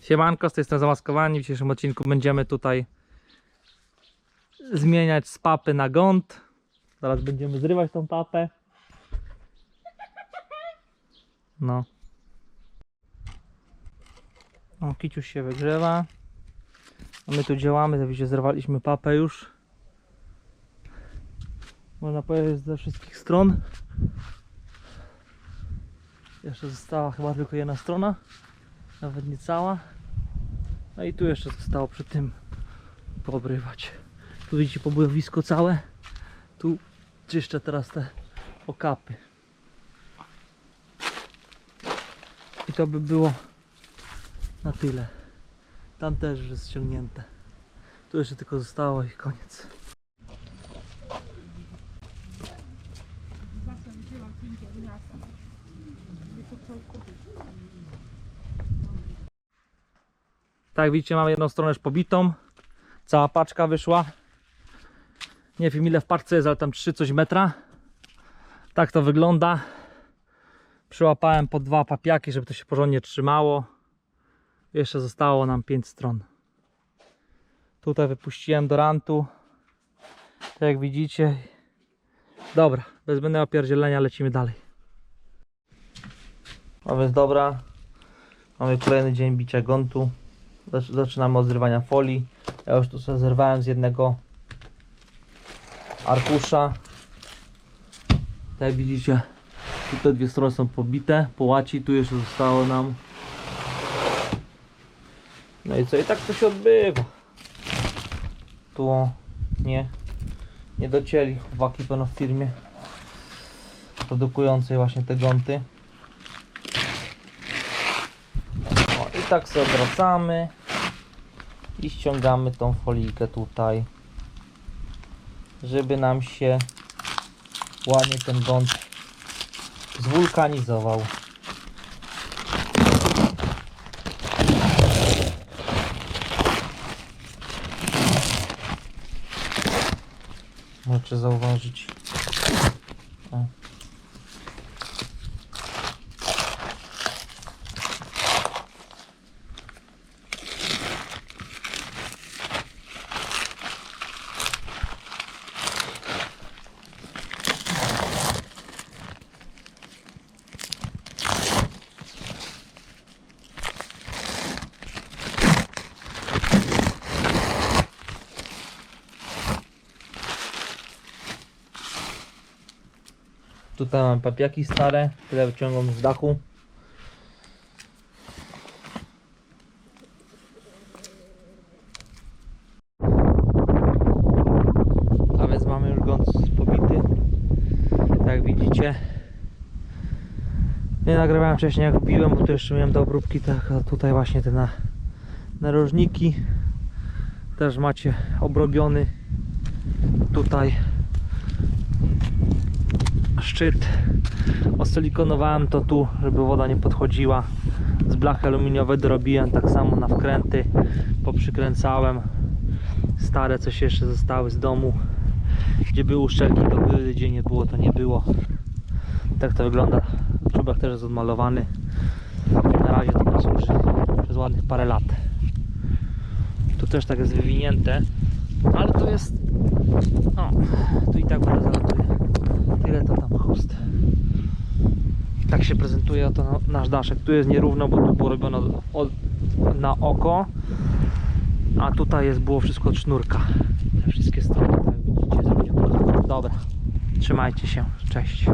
Siemanko, z tej strony Zamaskowani. W dzisiejszym odcinku będziemy tutaj zmieniać z papy na gąt. Zaraz będziemy zrywać tą papę. No. O, kiciuś się wygrzewa. A my tu działamy, widzicie, zerwaliśmy papę już. Można powiedzieć ze wszystkich stron. Jeszcze została chyba tylko jedna strona. Nawet nie cała. No i tu jeszcze zostało przy tym poobrywać. Tu widzicie pobływisko całe. Tu czyszczę teraz te okapy. I to by było na tyle. Tam też jest ściągnięte. Tu jeszcze tylko zostało i koniec. Tak, widzicie, mamy jedną stronę już pobitą. Cała paczka wyszła. Nie wiem ile w paczce jest, ale tam 3 coś metra. Tak to wygląda. Przyłapałem po dwa papiaki, żeby to się porządnie trzymało. Jeszcze zostało nam 5 stron. Tutaj wypuściłem do rantu. Tak jak widzicie. Dobra, bez zbędnego opierdzielenia lecimy dalej. A więc dobra. Mamy kolejny dzień bicia gontu. Zac- Zaczynamy od zrywania folii. Ja już tu sobie zerwałem z jednego arkusza. Jak widzicie, tu te dwie strony są pobite, po łaci, tu jeszcze zostało nam. No i co, i tak to się odbywa. Tu nie, nie docięli chłopaki pewno w firmie produkującej właśnie te gonty. O, I tak sobie odwracamy i ściągamy tą folijkę tutaj, żeby nam się ładnie ten gąd zwulkanizował. Możecie zauważyć. Tutaj mam papiaki stare, które wyciągam z dachu. A więc mamy już gąc pobity. Tak jak widzicie. Nie nagrywałem wcześniej jak biłem, bo tu jeszcze miałem do obróbki, tak, a tutaj właśnie te na, narożniki. Też macie obrobiony tutaj szczyt osilikonowałem to tu, żeby woda nie podchodziła. Z blachy aluminiowej dorobiłem tak samo na wkręty poprzykręcałem. Stare co się jeszcze zostały z domu. Gdzie były uszczelki to były, gdzie nie było to nie było. Tak to wygląda. Czubek też jest odmalowany. Na razie to posłuży przez ładnych parę lat. Tu też tak jest wywinięte. Ale to jest o, tu i tak woda zalatuje tyle to tam chust tak się prezentuje oto na- nasz daszek. Tu jest nierówno, bo tu od, na oko. A tutaj jest było wszystko od sznurka. Te wszystkie strony tak widzicie zrobione. dobra. Trzymajcie się, cześć